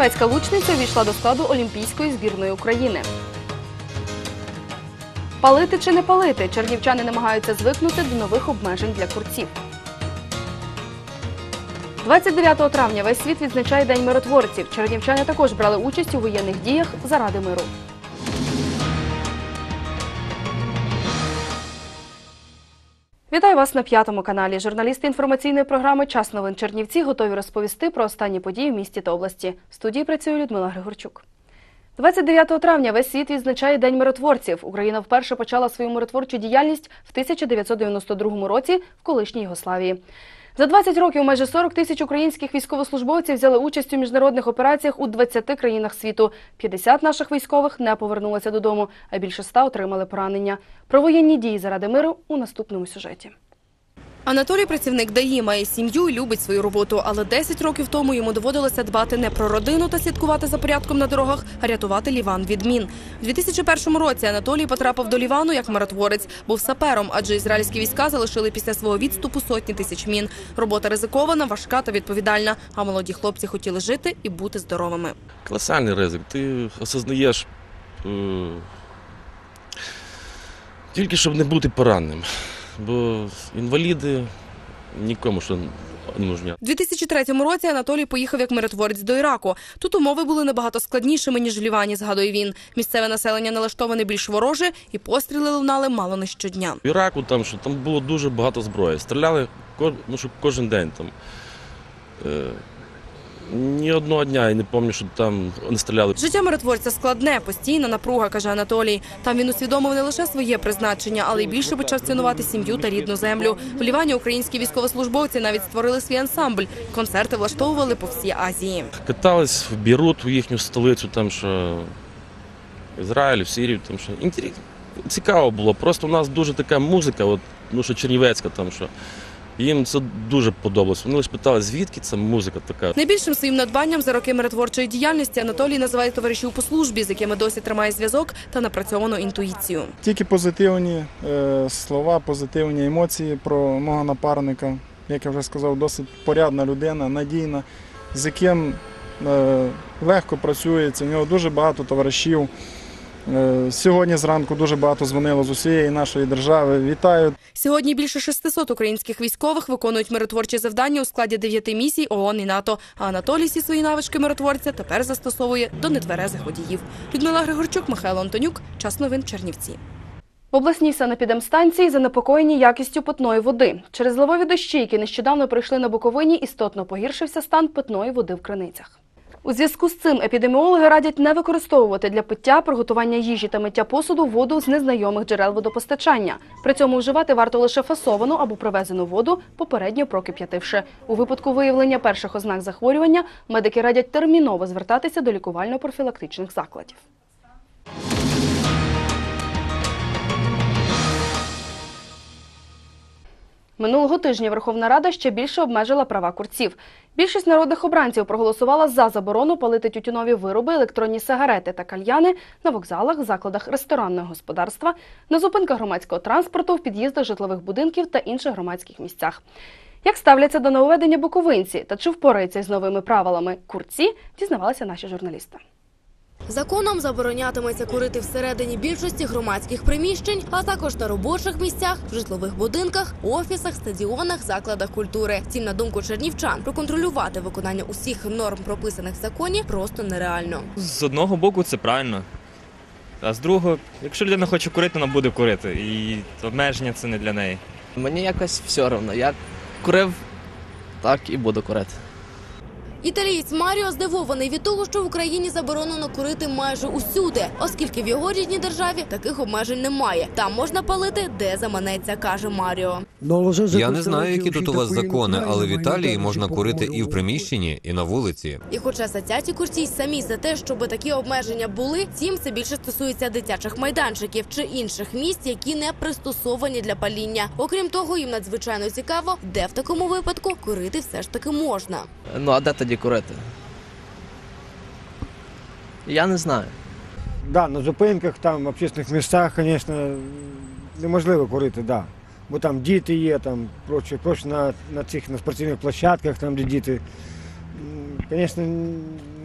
Чернівецька лучниця війшла до складу Олімпійської збірної України. Палити чи не палити? Чернівчани намагаються звикнути до нових обмежень для курців. 29 травня весь світ відзначає День миротворців. Чернівчани також брали участь у воєнних діях заради миру. Вітаю вас на п'ятому каналі. Журналісти інформаційної програми Час новин Чернівці готові розповісти про останні події в місті та області. В студії працює Людмила Григорчук. 29 травня весь світ відзначає День миротворців. Україна вперше почала свою миротворчу діяльність в 1992 році в колишній Югославії. За 20 років майже 40 тисяч українських військовослужбовців взяли участь у міжнародних операціях у 20 країнах світу. 50 наших військових не повернулися додому, а більше 100 отримали поранення. Про воєнні дії заради миру у наступному сюжеті. Анатолій працівник ДАІ, має сім'ю і любить свою роботу, але 10 років тому йому доводилося дбати не про родину та слідкувати за порядком на дорогах, а рятувати Ліван від мін. У 2001 році Анатолій потрапив до Лівану як миротворець, був сапером, адже ізраїльські війська залишили після свого відступу сотні тисяч мін. Робота ризикована, важка та відповідальна. А молоді хлопці хотіли жити і бути здоровими. Колосальний ризик. Ти осознаєш е, тільки щоб не бути пораненим. Бо інваліди нікому що не нужні. У 2003 році Анатолій поїхав як миротворець до Іраку. Тут умови були набагато складнішими ніж в Лівані, згадує він. Місцеве населення налаштоване більш вороже, і постріли лунали мало не щодня. В Іраку там, що там було дуже багато зброї. Стріляли ну, що кожен день там. Ні одного дня я не пам'ятаю, що там не стріляли. Життя миротворця складне, постійна напруга, каже Анатолій. Там він усвідомив не лише своє призначення, але й більше почав цінувати сім'ю та рідну землю. В Лівані українські військовослужбовці навіть створили свій ансамбль. Концерти влаштовували по всій Азії. Катались в Бірут, у їхню столицю, там що Ізраїль, в Сирію, там що інтерес- цікаво було. Просто у нас дуже така музика, от, ну що Чернівецька, там що. Їм це дуже подобалось. Вони лише питали, звідки ця музика така. Найбільшим своїм надбанням за роки миротворчої діяльності Анатолій називає товаришів по службі, з якими досі тримає зв'язок та напрацьовану інтуїцію. Тільки позитивні е, слова, позитивні емоції про мого напарника. Як я вже сказав, досить порядна людина, надійна, з яким е, легко працюється. У нього дуже багато товаришів. Е, сьогодні зранку дуже багато дзвонило з усієї нашої держави. Вітаю. Сьогодні більше 600 українських військових виконують миротворчі завдання у складі дев'яти місій ООН і НАТО. А Анатолій всі свої навички миротворця тепер застосовує до нетверезих водіїв. Людмила Григорчук, Михайло Антонюк. Час новин Чернівці. В обласній санепідемстанції занепокоєні якістю питної води. Через зливові дощі, які нещодавно прийшли на Буковині, істотно погіршився стан питної води в криницях. У зв'язку з цим епідеміологи радять не використовувати для пиття, приготування їжі та миття посуду воду з незнайомих джерел водопостачання. При цьому вживати варто лише фасовану або привезену воду, попередньо прокип'ятивши. У випадку виявлення перших ознак захворювання медики радять терміново звертатися до лікувально-профілактичних закладів. Минулого тижня Верховна Рада ще більше обмежила права курців. Більшість народних обранців проголосувала за заборону палити тютюнові вироби, електронні сигарети та кальяни на вокзалах, закладах ресторанного господарства, на зупинках громадського транспорту, в під'їздах житлових будинків та інших громадських місцях. Як ставляться до нововведення буковинці та чи впораються з новими правилами курці, дізнавалися наші журналісти. Законом заборонятиметься курити всередині більшості громадських приміщень, а також на робочих місцях, в житлових будинках, офісах, стадіонах, закладах культури. Втім, на думку чернівчан, проконтролювати виконання усіх норм, прописаних в законі, просто нереально. З одного боку це правильно. А з другого, якщо людина хоче курити, вона буде курити. І обмеження це не для неї. Мені якось все одно. Я курив, так і буду курити. Італієць Маріо здивований від того, що в Україні заборонено курити майже усюди, оскільки в його рідній державі таких обмежень немає. Там можна палити, де заманеться, каже Маріо. Я не знаю, які тут у вас закони, але в Італії можна курити і в приміщенні, і на вулиці. І хоча асоціації курцій самі за те, щоб такі обмеження були, втім це більше стосується дитячих майданчиків чи інших місць, які не пристосовані для паління. Окрім того, їм надзвичайно цікаво, де в такому випадку курити все ж таки можна. Ну а де тоді курити? Я не знаю. Да, на зупинках, там, в общественних місцях, звісно, неможливо курити, да. Бо там діти є, там, проче, проче на, на цих на спортивних площадках, там, де діти. Звісно,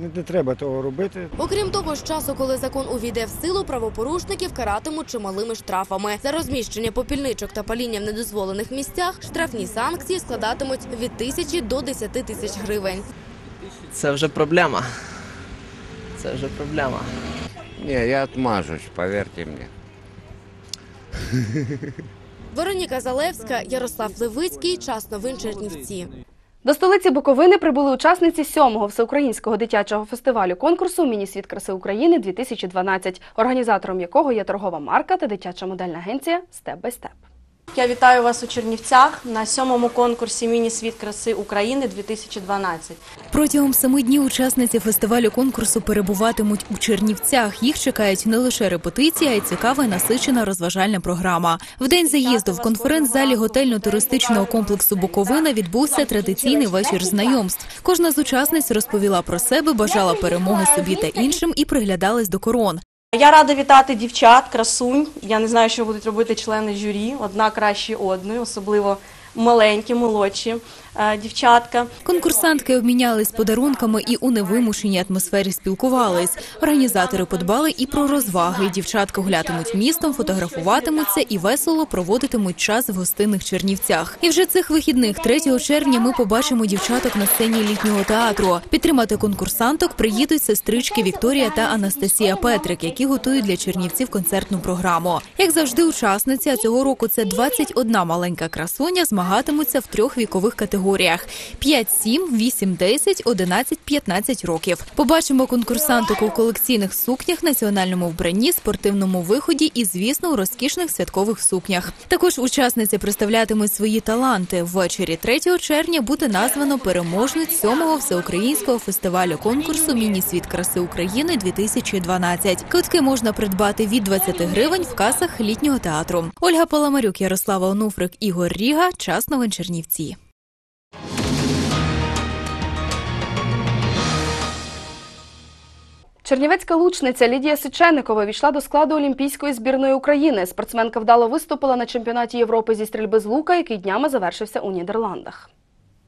не, не треба того робити. Окрім того, з часу, коли закон увійде в силу, правопорушників каратимуть чималими штрафами. За розміщення попільничок та паління в недозволених місцях штрафні санкції складатимуть від тисячі до 10 тисяч гривень. Це вже проблема. Це вже проблема. Не, я отмажусь, поверьте мне. Вероніка Залевська, Ярослав Левицький, час новин Чернівці. До столиці Буковини прибули учасниці сьомого всеукраїнського дитячого фестивалю конкурсу Міні-світ краси України 2012, організатором якого є торгова марка та дитяча модельна агенція Степ бай степ. Я вітаю вас у Чернівцях на сьомому конкурсі Міні-світ краси України 2012. Протягом семи днів учасниці фестивалю конкурсу перебуватимуть у Чернівцях. Їх чекають не лише репетиції, а й цікава і насичена розважальна програма. В день заїзду в конференц-залі готельно-туристичного комплексу Буковина відбувся традиційний вечір знайомств. Кожна з учасниць розповіла про себе, бажала перемоги собі та іншим і приглядалась до корон. Я рада вітати дівчат, красунь. Я не знаю, що будуть робити члени журі. Одна краще одної, особливо маленькі, молодші дівчатка. Конкурсантки обмінялись подарунками і у невимушеній атмосфері спілкувались. Організатори подбали і про розваги. Дівчатка гулятимуть містом, фотографуватимуться і весело проводитимуть час в гостинних Чернівцях. І вже цих вихідних 3 червня ми побачимо дівчаток на сцені літнього театру. Підтримати конкурсанток приїдуть сестрички Вікторія та Анастасія Петрик, які готують для чернівців концертну програму. Як завжди, учасниці а цього року це 21 маленька красуня змагатимуться в трьох вікових категоріях: 5, 7, 8, 10, 11, 15 років. Побачимо конкурсанток у колекційних сукнях, національному вбранні, спортивному виході і, звісно, у розкішних святкових сукнях. Також учасниці представлятимуть свої таланти. Ввечері 3 червня буде названо переможниць сьомого всеукраїнського фестивалю конкурсу Міні-світ краси України 2012. Квитки можна придбати від 20 гривень в касах літнього театру. Ольга Паламарюк, Ярослава Онуфрик, Ігор Ріга. Час новин Чернівці. Чернівецька лучниця Лідія Сиченикова війшла до складу Олімпійської збірної України. Спортсменка вдало виступила на чемпіонаті Європи зі стрільби з лука, який днями завершився у Нідерландах.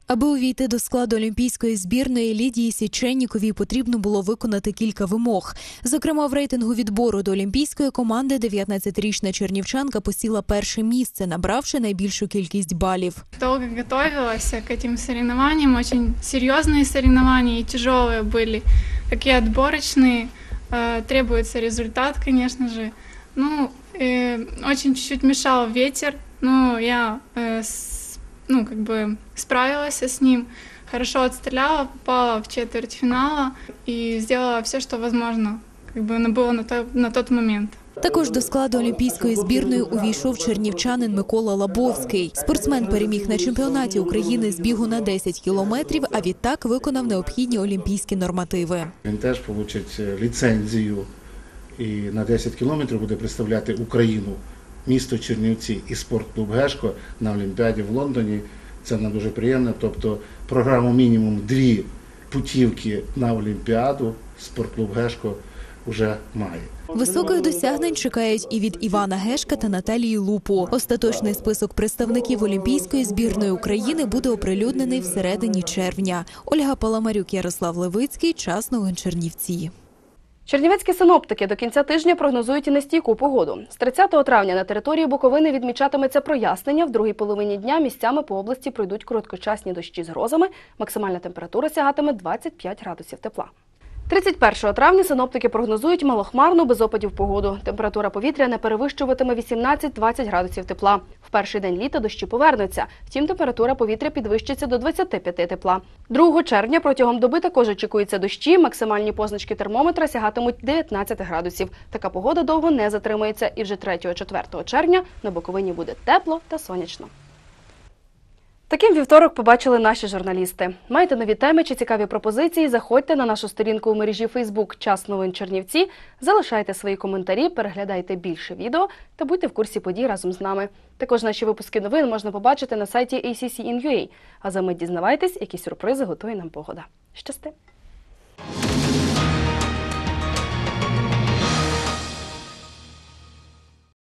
Аби увійти до складу олімпійської збірної Лідії Січенніковій потрібно було виконати кілька вимог. Зокрема, в рейтингу відбору до олімпійської команди 19-річна чернівчанка посіла перше місце, набравши найбільшу кількість балів. Долго готовилась к этим соревнованиям, очень серьезные соревнования и тяжелые были, такие отборочные, э, требуется результат, конечно же. Ну, э, очень чуть-чуть мешал ветер, но я э, с- ну, как бы справилась с ним, хорошо отстреляла, попала в четверть финала и сделала все, что возможно, как бы оно было на, то- на тот момент. Також до складу олімпійської збірної увійшов чернівчанин Микола Лабовський. Спортсмен переміг на чемпіонаті України з бігу на 10 кілометрів, а відтак виконав необхідні олімпійські нормативи. Він теж отримать ліцензію і на 10 кілометрів буде представляти Україну, місто Чернівці і спортклуб Гешко на Олімпіаді в Лондоні. Це нам дуже приємно. Тобто програму мінімум дві путівки на Олімпіаду спортклуб Гешко вже має. Високих досягнень чекають і від Івана Гешка та Наталії Лупу. Остаточний список представників Олімпійської збірної України буде оприлюднений всередині червня. Ольга Паламарюк, Ярослав Левицький. Час новин Чернівці. Чернівецькі синоптики до кінця тижня прогнозують і нестійку погоду. З 30 травня на території Буковини відмічатиметься прояснення. В другій половині дня місцями по області пройдуть короткочасні дощі з грозами. Максимальна температура сягатиме 25 градусів тепла. 31 травня синоптики прогнозують малохмарну без опадів погоду. Температура повітря не перевищуватиме 18-20 градусів тепла. В перший день літа дощі повернуться. Втім, температура повітря підвищиться до 25 тепла. 2 червня протягом доби також очікуються дощі. Максимальні позначки термометра сягатимуть 19 градусів. Така погода довго не затримується, і вже 3-4 червня на Буковині буде тепло та сонячно. Таким вівторок побачили наші журналісти. Маєте нові теми чи цікаві пропозиції? Заходьте на нашу сторінку у мережі Фейсбук Час новин Чернівці, залишайте свої коментарі, переглядайте більше відео та будьте в курсі подій разом з нами. Також наші випуски новин можна побачити на сайті ACC.in.ua. А за мить дізнавайтесь, які сюрпризи готує нам погода. Щасти!